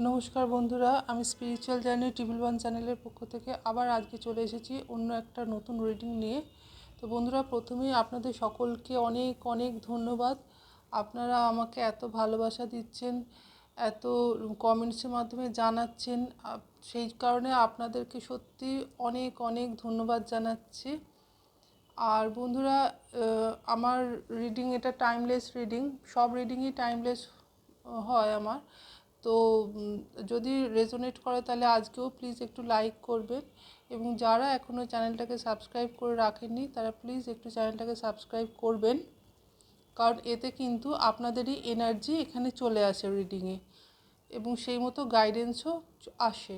নমস্কার বন্ধুরা, আমি স্পিরিচুয়াল জার্নি ট্রিপল ওয়ান চ্যানেলের পক্ষ থেকে আবার আজকে চলে এসেছি অন্য একটা নতুন রিডিং নিয়ে। তো বন্ধুরা, প্রথমেই আপনাদের সকলকে অনেক অনেক ধন্যবাদ। আপনারা আমাকে এত ভালোবাসা দিচ্ছেন, এত কমেন্টসের মাধ্যমে জানাচ্ছেন সেই কারণে আপনাদেরকে সত্যি অনেক অনেক ধন্যবাদ জানাচ্ছি। আর বন্ধুরা আমার রিডিং এটা টাইমলেস রিডিং সব রিডিংই টাইমলেস হয় আমার। তো যদি রেজোনেট করে তাহলে আজকেও প্লিজ একটু লাইক করবেন এবং যারা এখনও চ্যানেলটাকে সাবস্ক্রাইব করে রাখেননি, তারা প্লিজ একটু চ্যানেলটাকে সাবস্ক্রাইব করবেন। কারণ এতে কিন্তু আপনাদেরই এনার্জি এখানে চলে আসে রিডিংয়ে এবং সেই মতো গাইডেন্সও আসে।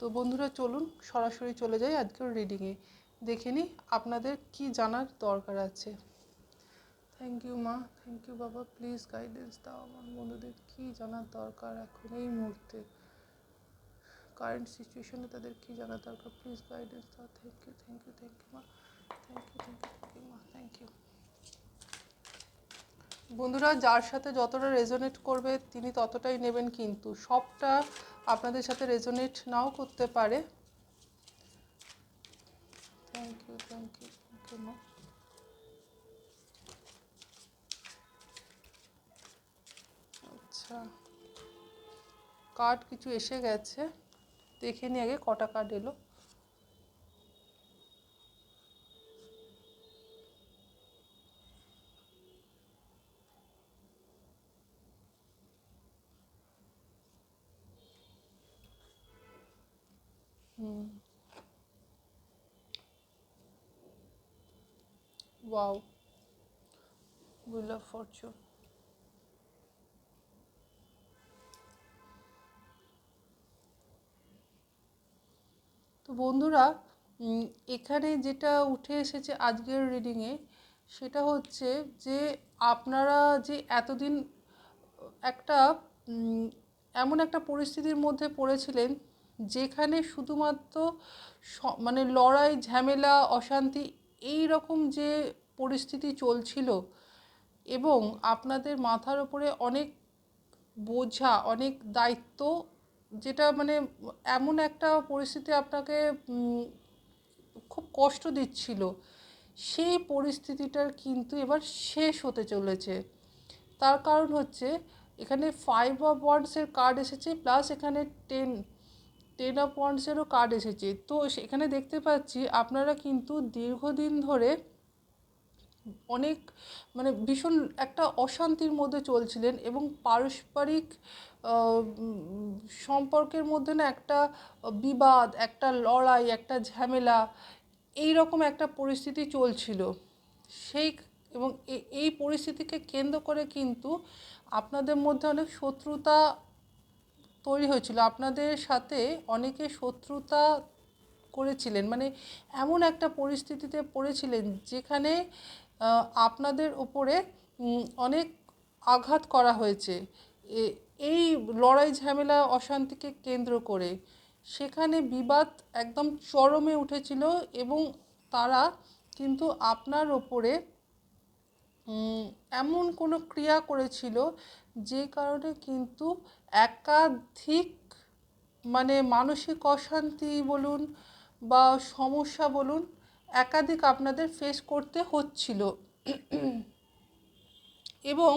তো বন্ধুরা, চলুন সরাসরি চলে যাই আজকের রিডিংয়ে দেখে নিই আপনাদের কি জানার দরকার আছে। থ্যাংক ইউ মা। থ্যাংক ইউ বাবা। প্লিজ গাইডেন্স দাও আমার বন্ধুদের। কি জানার দরকার এখন এই মুহূর্তে? কারেন্ট সিচুয়েশনে তাদের কি জানার দরকার? প্লিজ গাইডেন্স দাও। Thank you thank you thank you মা। Thank you thank you thank you মা। থ্যাংক ইউ বন্ধুরা, যার সাথে যতটা রেজোনেট করবে, তিনি ততটাই নেবেন কিন্তু। সবটা আপনাদের সাথে রেজোনেট নাও করতে পারে। Thank you thank you thank you মা। আচ্ছা। কার্ড কিছু এসে গেছে। দেখে নি আগে কটা কার্ড এলো। wheel of fortune তো বন্ধুরা এখানে যেটা উঠে এসেছে আজকের রিডিংয়ে সেটা হচ্ছে যে আপনারা যে এতদিন, একটা এমন একটা পরিস্থিতির মধ্যে পড়েছিলেন যেখানে শুধুমাত্র মানে লড়াই, ঝামেলা, অশান্তি এই রকম যে পরিস্থিতি চলছিল এবং আপনাদের মাথার ওপরে অনেক বোঝা, অনেক দায়িত্ব যেটা মানে এমন একটা পরিস্থিতি আপনাকে খুব কষ্ট দিচ্ছিল, সেই পরিস্থিতিটার কিন্তু এবার শেষ হতে চলেছে। তার কারণ হচ্ছে, এখানে ফাইভ অফ ওয়ান্ডসের কার্ড এসেছে প্লাস এখানে টেন টেন অফ ওয়ান্ডসেরও কার্ড এসেছে। তো সেখানে দেখতে পাচ্ছি, আপনারা কিন্তু দীর্ঘদিন ধরে অনেক মানে ভীষণ একটা অশান্তির মধ্যে চলছিলেন এবং পারস্পরিক সম্পর্কের মধ্যে না একটা বিবাদ, একটা লড়াই, একটা ঝামেলা এই রকম একটা পরিস্থিতি চলছিল। সেই এবং এই পরিস্থিতিকে কেন্দ্র করে কিন্তু আপনাদের মধ্যে অনেক শত্রুতা তৈরি হয়েছিল। আপনাদের সাথে অনেকে শত্রুতা করেছিলেন মানে এমন একটা পরিস্থিতিতে পড়েছিলেন যেখানে আপনাদের ওপরে অনেক আঘাত করা হয়েছে। এই লড়াই ঝামেলা অশান্তিকে কেন্দ্র করে সেখানে বিবাদ একদম চরমে উঠেছিল এবং তারা কিন্তু আপনার ওপরে এমন কোনো ক্রিয়া করেছিল যে কারণে কিন্তু একাধিক মানে মানসিক অশান্তি বলুন বা সমস্যা বলুন একাধিক আপনাদের ফেস করতে হচ্ছিল। এবং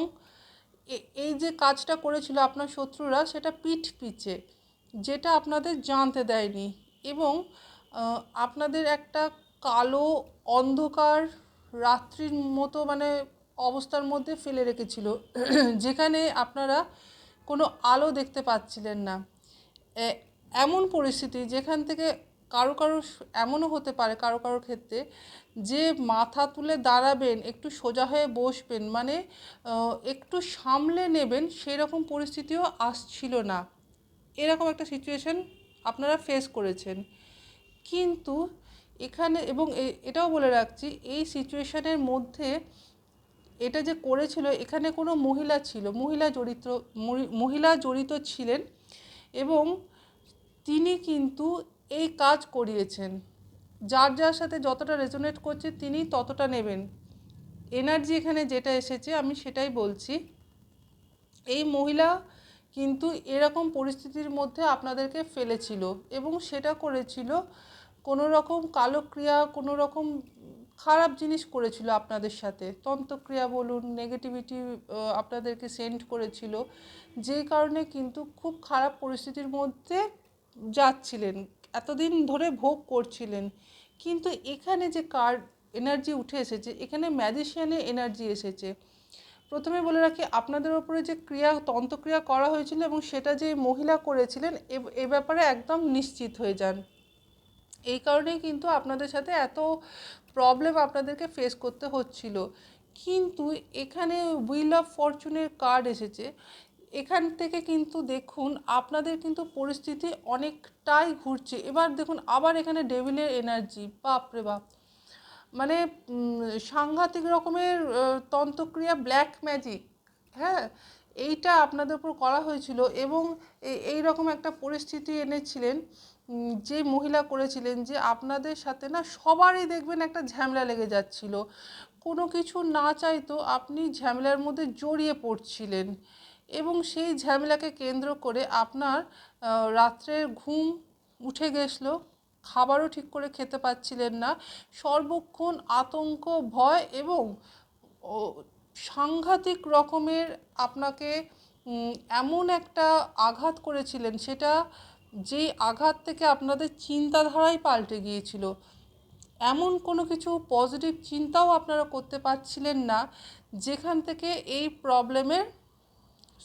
এই যে কাজটা করেছিল আপনার শত্রুরা, সেটা পিঠ পিছে, যেটা আপনাদের জানতে দেয়নি এবং আপনাদের একটা কালো অন্ধকার রাত্রির মতো মানে অবস্থার মধ্যে ফেলে রেখেছিল, যেখানে আপনারা কোনো আলো দেখতে পাচ্ছিলেন না। এমন পরিস্থিতি যেখান থেকে কারও কারও এমনও হতে পারে কারও কারও ক্ষেত্রে যে মাথা তুলে দাঁড়াবেন, একটু সোজা হয়ে বসবেন মানে একটু সামলে নেবেন, সেরকম পরিস্থিতিও আসছিল না। এরকম একটা সিচুয়েশন আপনারা ফেস করেছেন। কিন্তু এখানে, এবং এটাও বলে রাখছি, এই সিচুয়েশনের মধ্যে এটা যে করেছিল, এখানে কোনো মহিলা ছিল, মহিলা জড়িত মহিলা জড়িত ছিলেন এবং তিনি কিন্তু এই কাজ করিয়েছেন। যার যার সাথে যতটা রেজোনেট করছে তিনি ততটা নেবেন। এনার্জি এখানে যেটা এসেছে, আমি সেটাই বলছি। এই মহিলা কিন্তু এরকম পরিস্থিতির মধ্যে আপনাদেরকে ফেলেছিল এবং সেটা করেছিল কোনো রকম কালো ক্রিয়া কোনো রকম খারাপ জিনিস করেছিল আপনাদের সাথে। তন্ত্রক্রিয়া বলুন নেগেটিভিটি আপনাদেরকে সেন্ড করেছিল। যে কারণে কিন্তু খুব খারাপ পরিস্থিতির মধ্যে যাচ্ছিলেন। এতদিন ধরে ভোগ করছিলেন, কিন্তু এখানে যে কার্ড এনার্জি উঠে এসেছে, এখানে ম্যাজিশিয়ানের এনার্জি এসেছে। প্রথমে বলে রাখি, আপনাদের ওপরে যে ক্রিয়া, তন্ত্রক্রিয়া করা হয়েছিল এবং সেটা যে মহিলা করেছিলেন, এ ব্যাপারে একদম নিশ্চিত হয়ে যান। এই কারণেই কিন্তু আপনাদের সাথে এত প্রবলেম আপনাদেরকে ফেস করতে হচ্ছিল। কিন্তু এখানে উইল অফ ফরচুনের কার্ড এসেছে। এখান থেকে কিন্তু দেখুন, আপনাদের কিন্তু পরিস্থিতি অনেকটাই ঘুরছে। এবার দেখুন, আবার এখানে ডেভিলের এনার্জি বাপরে বাপ। মানে সাংঘাতিক রকমের তন্ত্রক্রিয়া ব্ল্যাক ম্যাজিক হ্যাঁ? এইটা আপনাদের উপর করা হয়েছিল এবং এই রকম একটা পরিস্থিতি এনেছিলেন যে মহিলা করেছিলেন যে আপনাদের সাথে না সবারই দেখবেন একটা ঝামেলা লেগে যাচ্ছিল। কোনো কিছু না চাইতো আপনি ঝামেলার মধ্যে জড়িয়ে পড়ছিলেন। এবং সেই ঝামেলাকে কেন্দ্র করে আপনার রাত্রের ঘুম উঠে গেছিল খাবারও ঠিক করে খেতে পাচ্ছিলেন না। সর্বক্ষণ আতঙ্ক, ভয় এবং সাংঘাতিক রকমের আপনাকে এমন একটা আঘাত করেছিলেন, সেটা যেই আঘাত থেকে আপনাদের চিন্তাধারাই পাল্টে গিয়েছিল। এমন কোনো কিছু পজিটিভ চিন্তাও আপনারা করতে পারছিলেন না, যেখান থেকে এই প্রবলেমের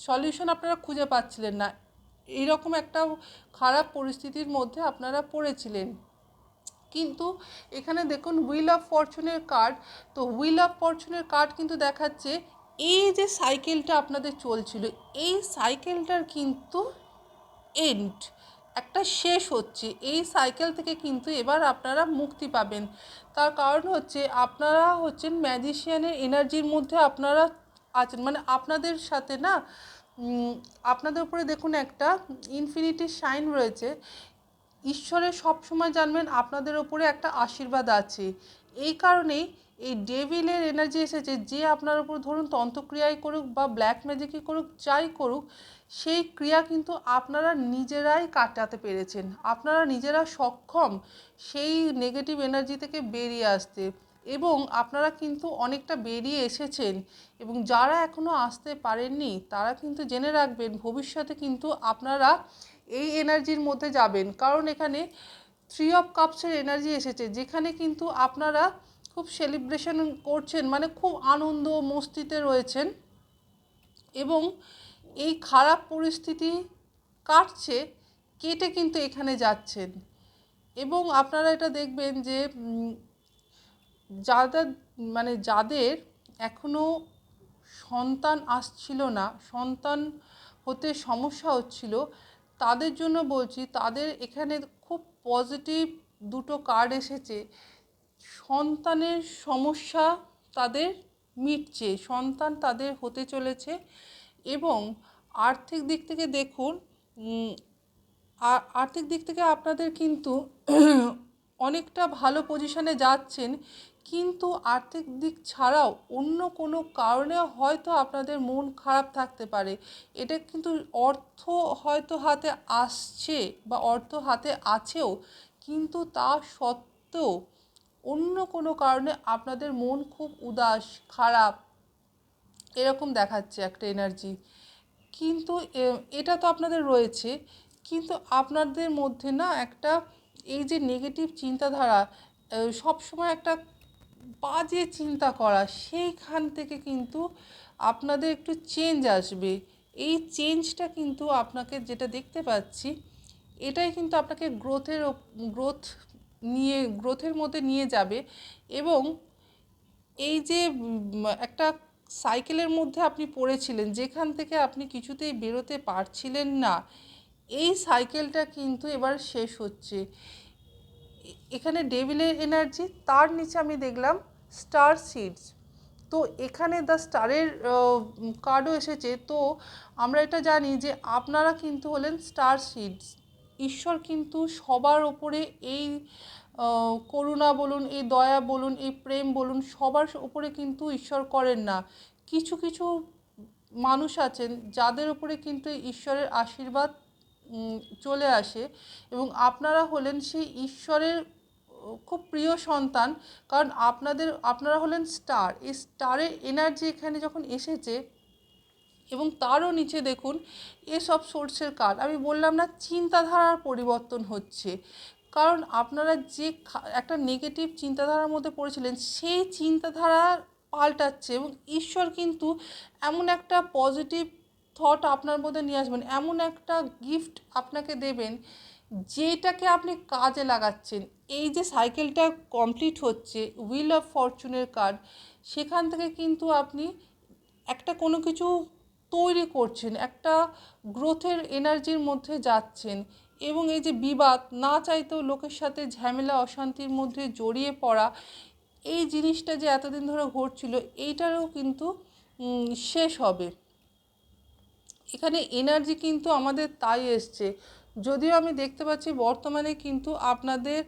সলিউশন আপনারা খুঁজে পাচ্ছিলেন না। এইরকম একটা খারাপ পরিস্থিতির মধ্যে আপনারা পড়েছিলেন। কিন্তু এখানে দেখুন হুইল অফ ফরচুনের কার্ড তো হুইল অফ ফরচুনের কার্ড কিন্তু দেখাচ্ছে, এই যে সাইকেলটা আপনাদের চলছিল, এই সাইকেলটার কিন্তু এন্ড একটা শেষ হচ্ছে। এই সাইকেল থেকে কিন্তু এবার আপনারা মুক্তি পাবেন। তার কারণ হচ্ছে, আপনারা হচ্ছেন ম্যাজিশিয়ানের এনার্জির মধ্যে আপনারা আছেন মানে আপনাদের সাথে না আপনাদের উপরে দেখুন একটা ইনফিনিটি সাইন রয়েছে। ঈশ্বরের সবসময় জানবেন আপনাদের ওপরে একটা আশীর্বাদ আছে। এই কারণেই এই ডেভিলের এনার্জি এসেছে, যে আপনার উপর ধরুন তন্ত্রক্রিয়াই করুক বা ব্ল্যাক ম্যাজিকই করুক, যাই করুক, সেই ক্রিয়া কিন্তু আপনারা নিজেরাই কাটাতে পেরেছেন। আপনারা নিজেরা সক্ষম সেই নেগেটিভ এনার্জি থেকে বেরিয়ে আসতে। এবং আপনারা কিন্তু অনেকটা বেরিয়ে এসেছেন এবং যারা এখনও আসতে পারেননি, তারা কিন্তু জেনে রাখবেন ভবিষ্যতে কিন্তু আপনারা এই এনার্জির মধ্যে যাবেন। কারণ এখানে থ্রি অফ কাপসের এনার্জি এসেছে, যেখানে কিন্তু আপনারা খুব সেলিব্রেশন করছেন মানে খুব আনন্দ মস্তিতে রয়েছেন এবং এই খারাপ পরিস্থিতি কাটছে, কেটে কিন্তু এখানে যাচ্ছেন। এবং আপনারা এটা দেখবেন যে যাদের মানে যাদের এখনও সন্তান আসছিল না, সন্তান হতে সমস্যা হচ্ছিল, তাদের জন্য বলছি, তাদের এখানে খুব পজিটিভ দুটো কার্ড এসেছে। সন্তানের সমস্যা তাদের মিটছে, সন্তান তাদের হতে চলেছে এবং আর্থিক দিক থেকে দেখুন আর্থিক দিক থেকে আপনাদের কিন্তু অনেকটা ভালো পজিশনে যাচ্ছেন। কিন্তু আর্থিক দিক ছাড়াও অন্য কোনো কারণে হয়তো আপনাদের মন খারাপ থাকতে পারে। এটা কিন্তু অর্থ হয়তো হাতে আসছে বা অর্থ হাতে আছেও, কিন্তু তা সত্ত্বেও অন্য কোনো কারণে আপনাদের মন খুব উদাস, খারাপ, এরকম দেখাচ্ছে একটা এনার্জি কিন্তু এটা তো আপনাদের রয়েছে, কিন্তু আপনাদের মধ্যে না একটা এই যে নেগেটিভ চিন্তাধারা সবসময় একটা বাজে চিন্তা করা, সেইখান থেকে কিন্তু আপনাদের একটু চেঞ্জ আসবে। এই চেঞ্জটা কিন্তু আপনাকে যেটা দেখতে পাচ্ছি, এটাই কিন্তু আপনাকে গ্রোথের গ্রোথ নিয়ে গ্রোথের মধ্যে নিয়ে যাবে এবং এই যে একটা সাইকেলের মধ্যে আপনি পড়েছিলেন, যেখান থেকে আপনি কিছুতেই বেরোতে পারছিলেন না, এই সাইকেলটা কিন্তু এবার শেষ হচ্ছে। এখানে ডেভিলের এনার্জি তার নিচে আমি দেখলাম স্টার সিডস তো এখানে দ্য স্টারের কার্ডও এসেছে। তো আমরা এটা জানি যে আপনারা কিন্তু হলেন স্টার সিডস ঈশ্বর কিন্তু সবার ওপরে এই করুণা বলুন, এই দয়া বলুন, এই প্রেম বলুন, সবার উপরে কিন্তু ঈশ্বর করেন না। কিছু কিছু মানুষ আছেন যাদের উপরে কিন্তু ঈশ্বরের আশীর্বাদ চলে আসে এবং আপনারা হলেন সেই ঈশ্বরের খুব প্রিয় সন্তান। কারণ আপনাদের, আপনারা হলেন স্টার। এই স্টারের এনার্জি এখানে যখন এসেছে এবং তারও নিচে দেখুন এসব সোর্সের কার্ড আমি বললাম না, চিন্তাধারার পরিবর্তন হচ্ছে। কারণ আপনারা যে একটা নেগেটিভ চিন্তাধারার মধ্যে পড়েছিলেন, সেই চিন্তাধারা পাল্টাচ্ছে এবং ঈশ্বর কিন্তু এমন একটা পজিটিভ থট আপনার মধ্যে নিয়ে আসবেন, এমন একটা গিফট আপনাকে দেবেন যেটাকে আপনি কাজে লাগাচ্ছেন। এই যে সাইকেলটা কমপ্লিট হচ্ছে হুইল অফ ফরচুনের কার্ড সেখান থেকে কিন্তু আপনি একটা কোনো কিছু তৈরি করছেন, একটা গ্রোথের এনার্জির মধ্যে যাচ্ছেন এবং এই যে বিবাদ, না চাইতেও লোকের সাথে ঝামেলা, অশান্তির মধ্যে জড়িয়ে পড়া, এই জিনিসটা যে এতদিন ধরে ঘটছিল, এইটারও কিন্তু শেষ হবে। এখানে এনার্জি কিন্তু আমাদের তাই এসছে। যদিও আমি দেখতে পাচ্ছি বর্তমানে কিন্তু আপনাদের,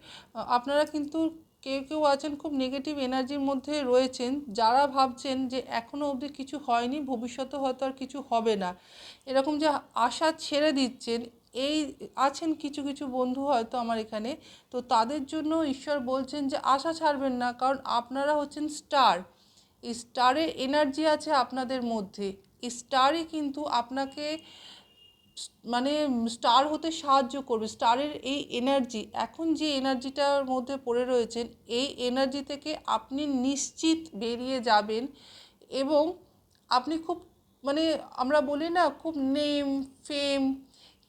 আপনারা কিন্তু কেউ কেউ আছেন খুব নেগেটিভ এনার্জির মধ্যে রয়েছেন, যারা ভাবছেন যে এখনও অবধি কিছু হয়নি, ভবিষ্যতে হয়তো আর কিছু হবে না। এরকম যে আশা ছেড়ে দিচ্ছেন, এই আছেন কিছু কিছু বন্ধু হয়তো আমার এখানে, তো তাদের জন্য ঈশ্বর বলছেন যে আশা ছাড়বেন না, কারণ আপনারা হচ্ছেন স্টার এই স্টারের এনার্জি আছে আপনাদের মধ্যে। স্টারই কিন্তু আপনাকে মানে স্টার হতে সাহায্য করবে। স্টারের এই এনার্জি এখন যে এনার্জিটার মধ্যে পড়ে রয়েছেন, এই এনার্জি থেকে আপনি নিশ্চিত বেরিয়ে যাবেন এবং আপনি খুব মানে আমরা বলি না, খুব নেম ফেম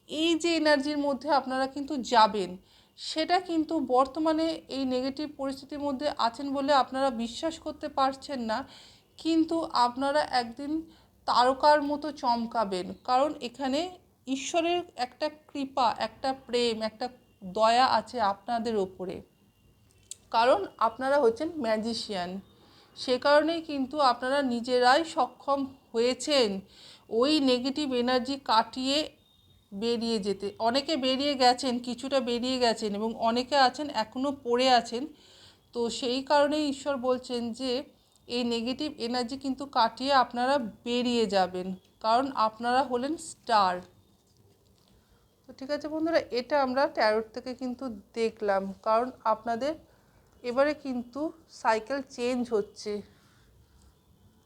এই যে এনার্জির মধ্যে আপনারা কিন্তু যাবেন, সেটা কিন্তু বর্তমানে এই নেগেটিভ পরিস্থিতির মধ্যে আছেন বলে আপনারা বিশ্বাস করতে পারছেন না। কিন্তু আপনারা একদিন তারকার মতো চমকাবেন। কারণ এখানে ঈশ্বরের একটা কৃপা, একটা প্রেম, একটা দয়া আছে আপনাদের ওপরে। কারণ আপনারা হচ্ছেন ম্যাজিশিয়ান। সে কারণেই কিন্তু আপনারা নিজেরাই সক্ষম হয়েছেন ওই নেগেটিভ এনার্জি কাটিয়ে বেরিয়ে যেতে। অনেকে বেরিয়ে গেছেন, কিছুটা বেরিয়ে গেছেন এবং অনেকে আছেন এখনও পড়ে আছেন। তো সেই কারণেই ঈশ্বর বলছেন যে এই নেগেটিভ এনার্জি কিন্তু কাটিয়ে আপনারা বেরিয়ে যাবেন। কারণ আপনারা হলেন স্টার তো ঠিক আছে বন্ধুরা, এটা আমরা ট্যারোট থেকে কিন্তু দেখলাম। কারণ আপনাদের এবারে কিন্তু সাইকেল চেঞ্জ হচ্ছে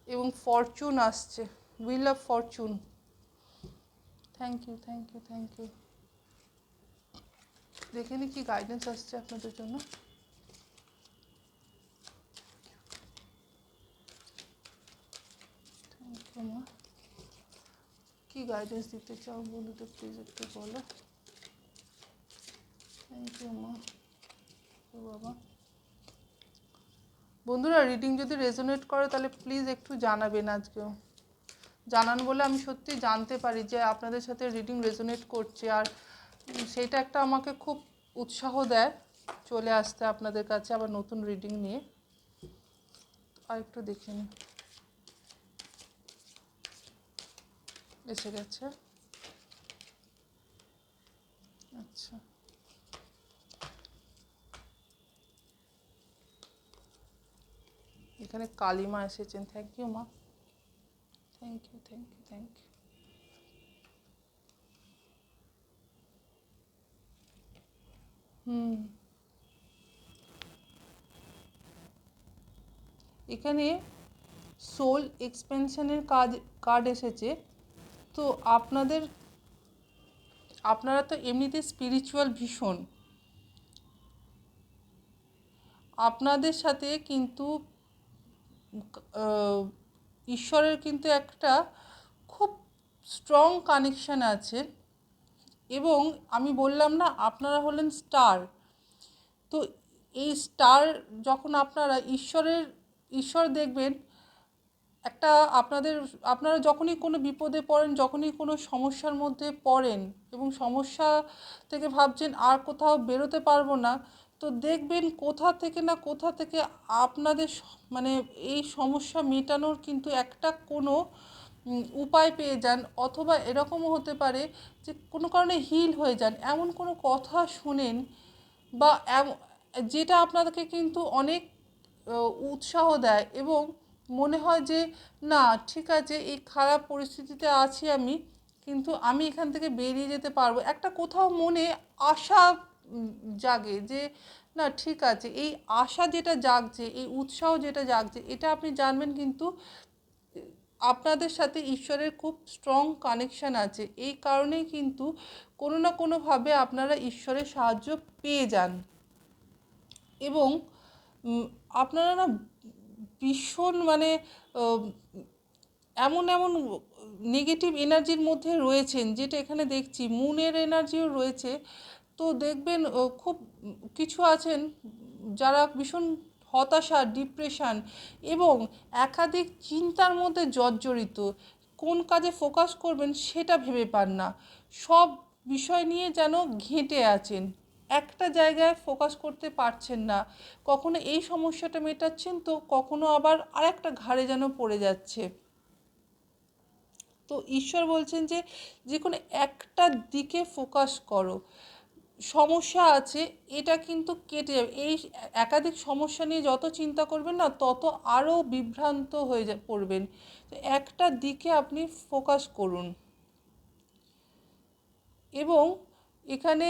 এবং ফরচুন আসছে। Wheel of fortune thank you thank you thank you দেখে নি কি গাইডেন্স আসছে আপনাদের জন্য? মা কি গাইডেন্স দিতে চাও বন্ধুদের প্লিজ একটু বলো। থ্যাংক ইউ মা। বাবা। বন্ধুরা রিডিং যদি রেজোনেট করে তাহলে প্লিজ একটু জানাবেন আজকেও। জানান বলে আমি সত্যি জানতে পারি যে আপনাদের সাথে রিডিং রেজোনেট করছে আর সেইটা একটা আমাকে খুব উৎসাহ দেয় চলে আসতে আপনাদের কাছে আবার নতুন রিডিং নিয়ে। আর একটু দেখে নিই। এসে গেছে। আচ্ছা। এখানে কালিমা এসেছেন। থ্যাংক ইউ মা। Thank you thank you thank you hmm. এখানে সোল এক্সপেনশনের কাজ কার্ড এসেছে। তো আপনাদের, আপনারা তো এমনিতে স্পিরিচুয়াল ভীষণ। আপনাদের সাথে কিন্তু ঈশ্বরের কিন্তু একটা খুব স্ট্রং কানেকশান আছে। এবং আমি বললাম না, আপনারা হলেন স্টার তো এই স্টার যখন আপনারা, ঈশ্বরের, ঈশ্বর দেখবেন একটা আপনাদের, আপনারা যখনই কোনো বিপদে পড়েন, যখনই কোনো সমস্যার মধ্যে পড়েন এবং সমস্যা থেকে ভাবছেন আর কোথাও বেরোতে পারব না, তো দেখবেন কোথা থেকে না কোথা থেকে আপনাদের মানে এই সমস্যা মেটানোর কিন্তু একটা কোনো উপায় পেয়ে যান অথবা এরকমও হতে পারে যে কোনো কারণে হিল হয়ে যান। এমন কোনো কথা শোনেন বা যেটা আপনাদেরকে কিন্তু অনেক উৎসাহ দেয় এবং মনে হয় যে, না, ঠিক আছে, এই খারাপ পরিস্থিতিতে আছি আমি, কিন্তু আমি এখান থেকে বেরিয়ে যেতে পারব। একটা কোথাও মনে আশা জাগে যে, না, ঠিক আছে, এই আশা যেটা জাগছে, এই উৎসাহ যেটা জাগছে, এটা আপনি জানবেন কিন্তু, আপনাদের সাথে ঈশ্বরের খুব স্ট্রং কানেকশান আছে। এই কারণেই কিন্তু কোনো না কোনোভাবে আপনারা ঈশ্বরের সাহায্য পেয়ে যান। এবং আপনারা না ভীষণ মানে এমন এমন নেগেটিভ এনার্জির মধ্যে রয়েছেন, যেটা এখানে দেখছি। মুনের এনার্জিও রয়েছে। তো দেখবেন খুব কিছু আছেন যারা ভীষণ হতাশা ডিপ্রেশান এবং একাধিক চিন্তার মধ্যে জর্জরিত। কোন কাজে ফোকাস করবেন সেটা ভেবে পান না। সব বিষয় নিয়ে যেন ঘেঁটে আছেন। একটা জায়গায় ফোকাস করতে পারছেন না। কখনো এই সমস্যাটা মেটাচ্ছেন, তো কখনো আবার আরেকটা ঘাড়ে যেন পড়ে যাচ্ছে। তো ঈশ্বর বলছেন যে যে কোনো একটা দিকে ফোকাস করো। সমস্যা আছে, এটা কিন্তু কেটে যাবে। এই একাধিক সমস্যা নিয়ে যত চিন্তা করবেন না, তত আরও বিভ্রান্ত হয়ে যা, পড়বেন। তো একটা দিকে আপনি ফোকাস করুন। এবং এখানে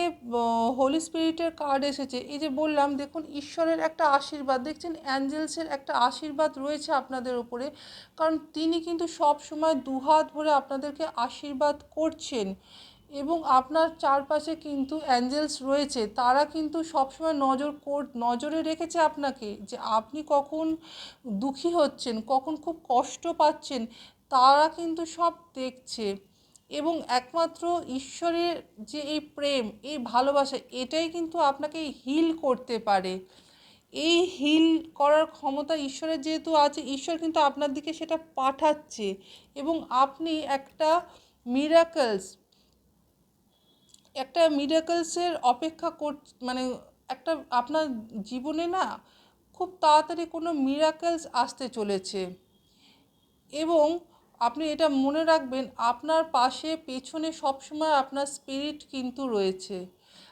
হোলি স্পিরিটের কার্ড এসেছে। এই যে বললাম, দেখুন, ঈশ্বরের একটা আশীর্বাদ, দেখছেন অ্যাঞ্জেলসের একটা আশীর্বাদ রয়েছে আপনাদের উপরে। কারণ তিনি কিন্তু সব সময় দুহাত ভরে আপনাদেরকে আশীর্বাদ করছেন এবং আপনার চারপাশে কিন্তু অ্যাঞ্জেলস রয়েছে। তারা কিন্তু সবসময় নজর নজরে রেখেছে আপনাকে যে আপনি কখন দুঃখী হচ্ছেন, কখন খুব কষ্ট পাচ্ছেন, তারা কিন্তু সব দেখছে। এবং একমাত্র ঈশ্বরের যে এই প্রেম, এই ভালোবাসা, এটাই কিন্তু আপনাকে হিল করতে পারে। এই হিল করার ক্ষমতা ঈশ্বরের যেহেতু আছে, ঈশ্বর কিন্তু আপনার দিকে সেটা পাঠাচ্ছে এবং আপনি একটা মিরাকলস একটা মিরাকলসের অপেক্ষা কর মানে একটা আপনার জীবনে না খুব তাড়াতাড়ি কোনো মিরাকলস আসতে চলেছে। এবং আপনি এটা মনে রাখবেন, আপনার পাশে, পেছনে সবসময় আপনার স্পিরিট কিন্তু রয়েছে।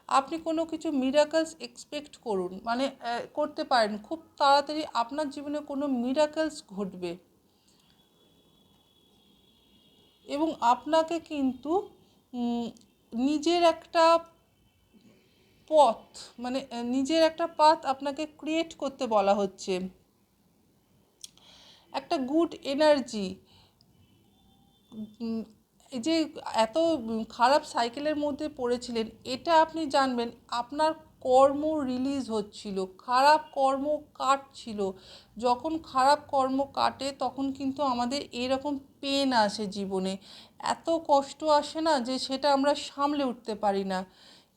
আপনি কোনো কিছু মিরাকলস এক্সপেক্ট করুন মানে করতে পারেন, খুব তাড়াতাড়ি আপনার জীবনে কোনো মিরাকলস ঘটবে। এবং আপনাকে কিন্তু নিজের একটা পথ মানে নিজের একটা পাথ আপনাকে ক্রিয়েট করতে বলা হচ্ছে। একটা গুড এনার্জি এই যে এত খারাপ সাইকেলের মধ্যে পড়েছিলেন, এটা আপনি জানবেন, আপনার কর্ম রিলিজ হচ্ছিল, খারাপ কর্ম কাটছিল। যখন খারাপ কর্ম কাটে, তখন কিন্তু আমাদের এরকম পেন আসে জীবনে। এত কষ্ট আসে না যে সেটা আমরা সামলে উঠতে পারি না।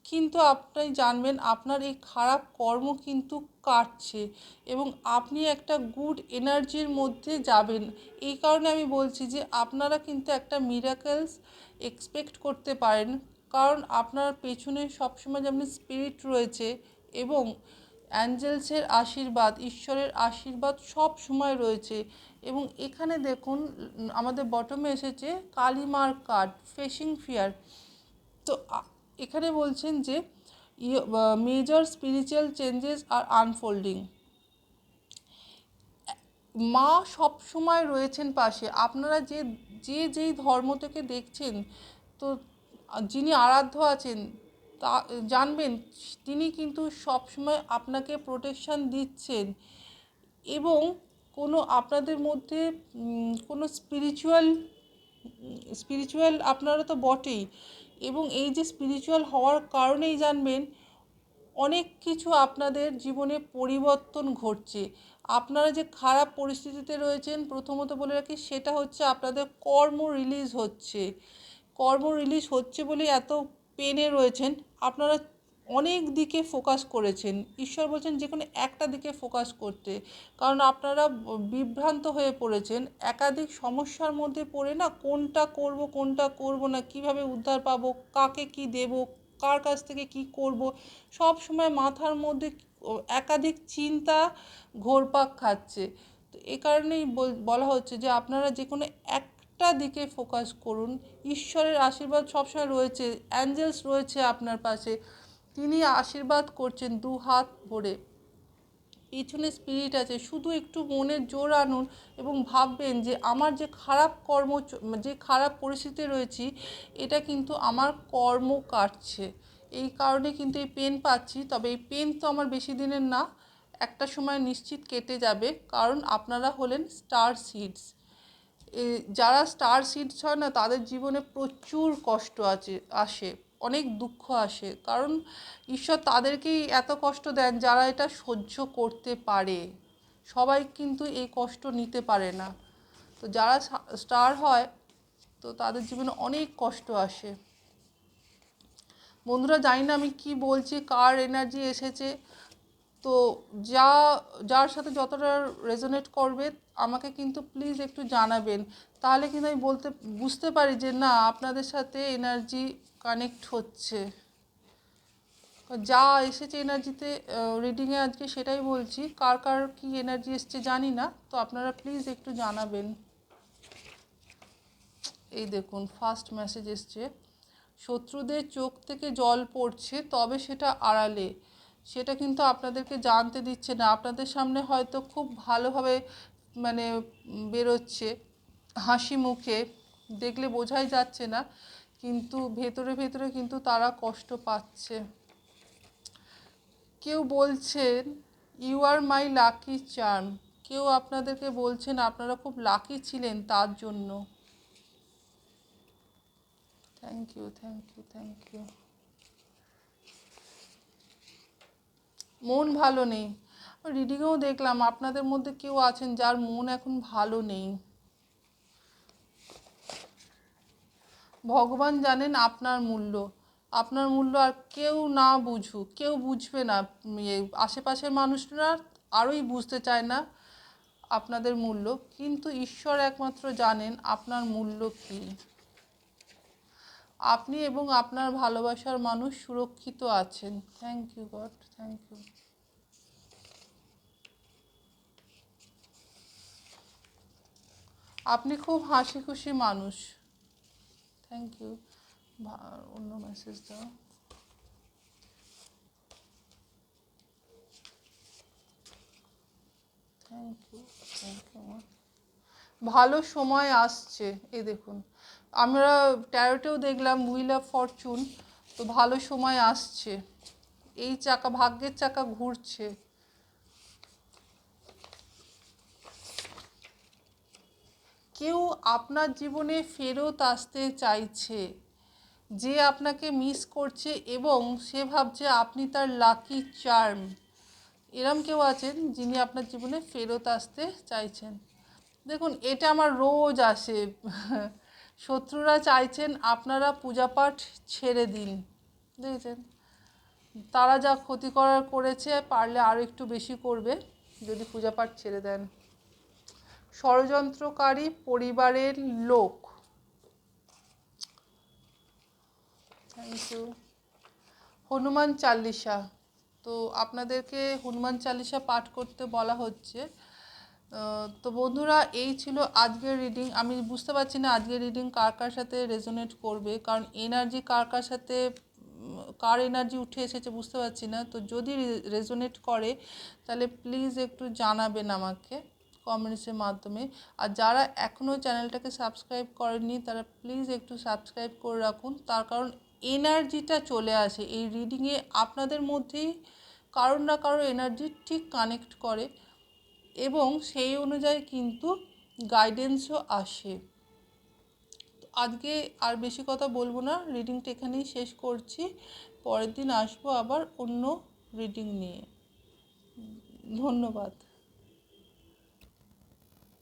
কিন্তু আপনি জানবেন আপনার এই খারাপ কর্ম কিন্তু কাটছে এবং আপনি একটা গুড এনার্জির মধ্যে যাবেন। এই কারণে আমি বলছি যে আপনারা কিন্তু একটা মিরাকেলস এক্সপেক্ট করতে পারেন। কারণ আপনার পেছনে সবসময় যেমন স্পিরিট রয়েছে এবং অ্যাঞ্জেলসের আশীর্বাদ, ঈশ্বরের আশীর্বাদ সব সময় রয়েছে। এবং এখানে দেখুন, আমাদের বটমে এসেছে কালিমার কার্ড ফেসিং ফিয়ার তো এখানে বলছেন যে major spiritual changes are unfolding মা সব সময় রয়েছেন পাশে। আপনারা যে যে, যেই ধর্ম থেকে দেখছেন, তো যিনি আরাধ্য আছেন, তা, জানবেন, তিনি কিন্তু সব সময় আপনাকে প্রোটেকশান দিচ্ছেন। এবং কোনো আপনাদের মধ্যে কোনো স্পিরিচুয়াল স্পিরিচুয়াল আপনারা তো বটেই। এবং এই যে স্পিরিচুয়াল হওয়ার কারণেই জানবেন, অনেক কিছু আপনাদের জীবনে পরিবর্তন ঘটছে। আপনারা যে খারাপ পরিস্থিতিতে রয়েছেন, প্রথমত বলে রাখি সেটা হচ্ছে আপনাদের কর্ম রিলিজ হচ্ছে। কর্ম রিলিজ হচ্ছে বলে এত পেনে রয়েছেন। আপনারা অনেক দিকে ফোকাস করেছেন। ঈশ্বর বলছেন যে কোনো একটা দিকে ফোকাস করতে। কারণ আপনারা বিভ্রান্ত হয়ে পড়েছেন। একাধিক সমস্যার মধ্যে পড়ে না কোনটা করব কোনটা করব না, কীভাবে উদ্ধার পাবো, কাকে কি দেব, কার কাছ থেকে কি করব, সব সময় মাথার মধ্যে একাধিক চিন্তা ঘোরপাক খাচ্ছে। তো এ কারণেই বল- হচ্ছে যে আপনারা যে কোনো এক একটা দিকে ফোকাস করুন। ঈশ্বরের আশীর্বাদ সবসময় রয়েছে অ্যাঞ্জেলস রয়েছে আপনার পাশে। তিনি আশীর্বাদ করছেন দু হাত ভরে। পিছনে স্পিরিট আছে, শুধু একটু মনের জোর আনুন এবং ভাববেন যে আমার যে খারাপ কর্ম যে খারাপ পরিস্থিতি রয়েছি, এটা কিন্তু আমার কর্ম কাটছে। এই কারণে কিন্তু এই পেন পাচ্ছি, তবে এই পেন তো আমার বেশি দিনের না, একটা সময় নিশ্চিত কেটে যাবে, কারণ আপনারা হলেন স্টার সিডস যারা স্টার সিডস হয় না, তাদের জীবনে প্রচুর কষ্ট আছে, আসে। অনেক দুঃখ আসে। কারণ ঈশ্বর তাদেরকেই এত কষ্ট দেন যারা এটা সহ্য করতে পারে। সবাই কিন্তু এই কষ্ট নিতে পারে না। তো যারা স্টার হয়, তো তাদের জীবনে অনেক কষ্ট আসে। বন্ধুরা, জানি না আমি কি বলছি, কার এনার্জি এসেছে। তো যা, যার সাথে যতটা রেজোনেট করবে, আমাকে কিন্তু প্লিজ একটু জানাবেন। তাহলে কিন্তু আমি বলতে, বুঝতে পারি যে না, আপনাদের সাথে এনার্জি কানেক্ট হচ্ছে। যা এসেছে এনার্জিতে রিডিংয়ে আজকে সেটাই বলছি। কার কার কি এনার্জি এসছে জানি না, তো আপনারা প্লিজ একটু জানাবেন। এই দেখুন ফার্স্ট মেসেজ এসছে। শত্রুদের চোখ থেকে জল পড়ছে, তবে সেটা আড়ালে। সেটা কিন্তু আপনাদেরকে জানতে দিচ্ছে না। আপনাদের সামনে হয়তো খুব ভালোভাবে মানে বেরোচ্ছে হাসি মুখে। দেখলে বোঝাই যাচ্ছে না। কিন্তু ভেতরে ভেতরে কিন্তু তারা কষ্ট পাচ্ছে। কেউ বলছেন you are my lucky charm কেউ আপনাদেরকে বলছেন, আপনারা খুব লাকি ছিলেন তার জন্য। Thank you thank you thank you মন ভালো নেই। রিডিংয়েও দেখলাম, আপনাদের মধ্যে কেউ আছেন যার মন এখন ভালো নেই। ভগবান জানেন আপনার মূল্য। আপনার মূল্য আর কেউ না বুঝুক কেউ বুঝবে না। উম, আশেপাশের মানুষরা আরোই বুঝতে চায় না আপনাদের মূল্য। কিন্তু ঈশ্বর একমাত্র জানেন আপনার মূল্য কী। আপনি এবং আপনার ভালোবাসার মানুষ সুরক্ষিত আছেন। Thank you God thank you আপনি খুব হাসি খুশি মানুষ। থ্যাংক ইউ অন্য মেসেজ দাও। থ্যাংক ইউ থ্যাংক ইউ ভালো সময় আসছে, এই দেখুন। আমরা ট্যারোটেও দেখলাম হুইল অফ ফরচুন তো ভালো সময় আসছে। এই চাকা, ভাগ্যের চাকা ঘুরছে। কেউ আপনার জীবনে ফেরত আসতে চাইছে, যে আপনাকে মিস করছে এবং সে ভাবছে আপনি তার লাকি চার্ম এরম কেউ আছেন যিনি আপনার জীবনে ফেরত আসতে চাইছেন। দেখুন, এটা আমার রোজ আসে। শত্রুরা চাইছেন আপনারা পূজাপাঠ ছেড়ে দিন। দেখেছেন? তারা যা ক্ষতি করার করেছে, পারলে আরও একটু বেশি করবে যদি পূজাপাঠ ছেড়ে দেন। ষড়যন্ত্রকারী পরিবারের লোক। Thank you Hanuman Chalisa. তো আপনাদেরকে হনুমান চালিসা পাঠ করতে বলা হচ্ছে। তো বন্ধুরা, এই ছিল আজকের রিডিং আমি বুঝতে পারছি না আজকের রিডিং কার কার সাথে রেজোনেট করবে, কারণ এনার্জি কার কার সাথে কার এনার্জি উঠে এসেছে বুঝতে পারছি না। তো যদি রেজোনেট করে, তাহলে প্লিজ একটু জানাবেন আমাকে। কমেন্টসের মাধ্যমে। আর যারা এখনও চ্যানেলটাকে সাবস্ক্রাইব করেননি, তারা প্লিজ একটু সাবস্ক্রাইব করে রাখুন। তার কারণ এনার্জিটা চলে আসে। এই রিডিংয়ে আপনাদের মধ্যেই কারোর না কারোর এনার্জি ঠিক কানেক্ট করে এবং সেই অনুযায়ী কিন্তু গাইডেন্সও আসে। আজকে আর বেশি কথা বলব না। রিডিংটা এখানেই শেষ করছি। পরের দিন আসব আবার অন্য রিডিং নিয়ে। ধন্যবাদ।